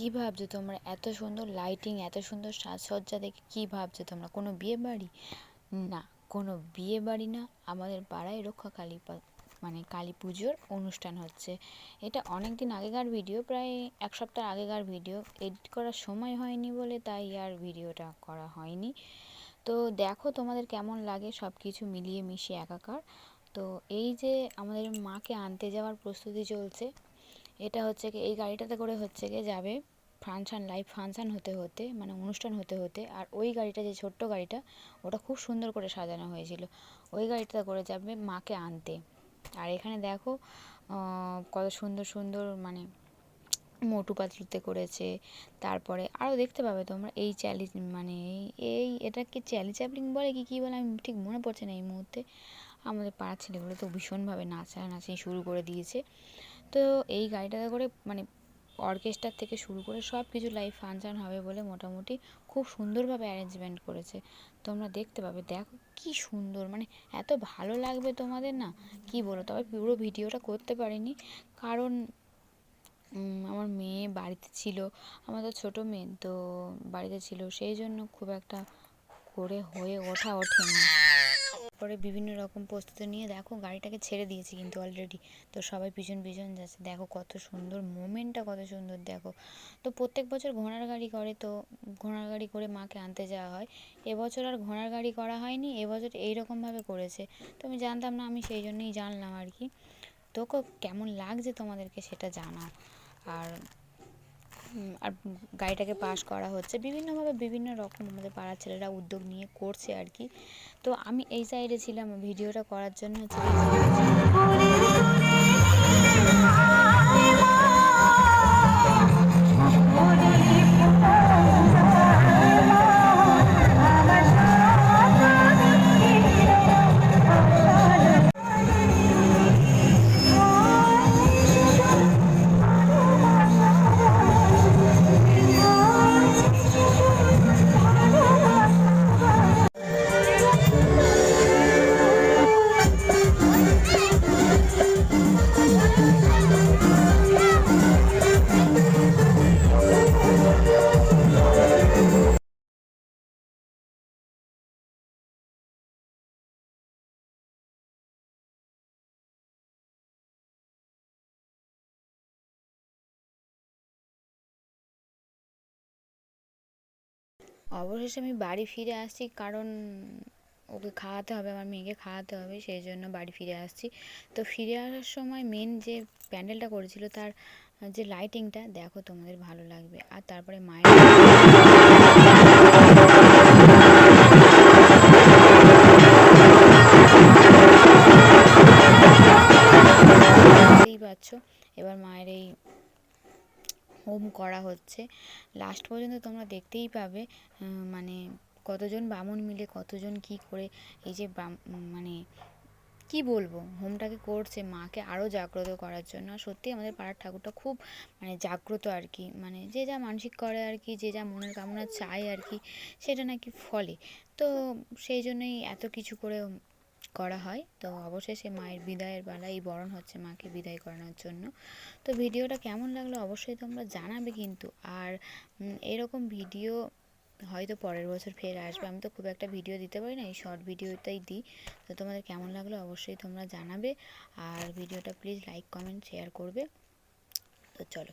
কী ভাবছ তোমরা? এত সুন্দর লাইটিং এত সুন্দর সাজসজ্জা দেখে কী ভাবছ তোমরা? কোনো বিয়ে বাড়ি? না, কোনো বিয়ে বাড়ি না। আমাদের পাড়ায় রক্ষা কালী মানে কালী পুজোর অনুষ্ঠান হচ্ছে। এটা অনেক দিন আগেকার ভিডিও প্রায় এক সপ্তাহ আগেকার ভিডিও এডিট করার সময় হয়নি বলে তাই আর ভিডিওটা করা হয়নি। তো দেখো তোমাদের কেমন লাগে সব কিছু মিলিয়ে মিশিয়ে একাকার। তো এই যে আমাদের মাকে আনতে যাওয়ার প্রস্তুতি চলছে এটা হচ্ছে কি, এই গাড়িটাতে করে হচ্ছে গিয়ে যাবে ফাংশান লাইভ ফাংশান হতে হতে মানে অনুষ্ঠান হতে হতে, আর ওই গাড়িটা যে ছোট্ট গাড়িটা, ওটা খুব সুন্দর করে সাজানো হয়েছিল। ওই গাড়িটাতে করে যাবে মাকে আনতে। আর এখানে দেখো কত সুন্দর সুন্দর মানে মোটু পাতলুতে করেছে। তারপরে আরও দেখতে পাবে তোমরা, এই চ্যালি মানে এই এটাকে চ্যালি চ্যাপলিং বলে কি, কী বলে আমি ঠিক মনে পড়ছে না এই মুহূর্তে। আমাদের পাড়ার ছেলেগুলো তো ভীষণভাবে নাচা নাচি শুরু করে দিয়েছে। তো এই গাড়িটাতে করে মানে অর্কেস্ট্রার থেকে শুরু করে সব কিছু লাইভ ফাংশান হবে বলে মোটামুটি খুব সুন্দরভাবে অ্যারেঞ্জমেন্ট করেছে। তোমরা দেখতে পাবে, দেখো কি সুন্দর মানে এত ভালো লাগবে তোমাদের না? কি বলো তবে পুরো ভিডিওটা করতে পারিনি। কারণ আমার মেয়ে বাড়িতে ছিল, আমাদের ছোটো মেয়ে তো বাড়িতে ছিল, সেই জন্য খুব একটা করে হয়ে ওঠা ওঠেনি। পরে বিভিন্ন রকম প্রস্তুতি নিয়ে দেখো গাড়িটাকে ছেড়ে দিয়েছি কিন্তু অলরেডি তো সবাই পিছন পিছন যাচ্ছে। দেখো কত সুন্দর মোমেন্টটা কত সুন্দর, দেখো। তো প্রত্যেক বছর ঘোড়ার গাড়ি করে তো ঘোড়ার গাড়ি করে মাকে আনতে যাওয়া হয়। এবছর আর ঘোড়ার গাড়ি করা হয়নি এবছর এইরকমভাবে করেছে। তো আমি জানতাম না, আমি সেই জন্যই জানলাম আর কি। তোকে কেমন লাগছে তোমাদেরকে সেটা জানাও আর আর গাড়িটাকে পাশ করা হচ্ছে। বিভিন্নভাবে বিভিন্ন রকম আমাদের পাড়ার ছেলেরা উদ্যোগ নিয়ে করছে আর কি। তো আমি এই সাইডে ছিলাম, ভিডিওটা করার জন্য অবশেষে আমি বাড়ি ফিরে আসছি, কারণ ওকে খাওয়াতে হবে, আমার মেয়েকে খাওয়াতে হবে, সেই জন্য বাড়ি ফিরে আসছি। তো ফিরে আসার সময় মেন যে প্যান্ডেলটা করেছিল, তার যে লাইটিংটা দেখো তোমাদের ভালো লাগবে। আর তারপরে মায়ের পাচ্ছ, এবার মায়ের এই হোম করা হচ্ছে। লাস্ট পর্যন্ত তোমরা দেখতেই পাবে মানে কতজন বামুন মিলে কতজন কি করে এই যে মানে কি বলব, হোমটাকে করছে, মাকে আরও জাগ্রত করার জন্য। আর সত্যি আমাদের পাড়ার ঠাকুরটা খুব মানে জাগ্রত আর কি। মানে যে যা মানসিক করে আর কি, যে যা মনের কামনা চায় আর কি, সেটা নাকি ফলে। তো সেই জন্যই এত কিছু করে করা হয়। তো অবশেষে মায়ের বিদায়ের বেলায় বরণ হচ্ছে মাকে বিদায় করানোর জন্য। তো ভিডিওটা কেমন লাগল অবশ্যই তোমরা জানাবে কিন্তু। আর এরকম ভিডিও হয়তো পরের বছর ফের আসবে। আমি তো খুব একটা ভিডিও দিতে পারি না, এই শর্ট ভিডিওটাই দিই। তো তোমাদের কেমন লাগল অবশ্যই তোমরা জানাবে। আর ভিডিওটা প্লিজ লাইক কমেন্ট শেয়ার করবে। তো চলো।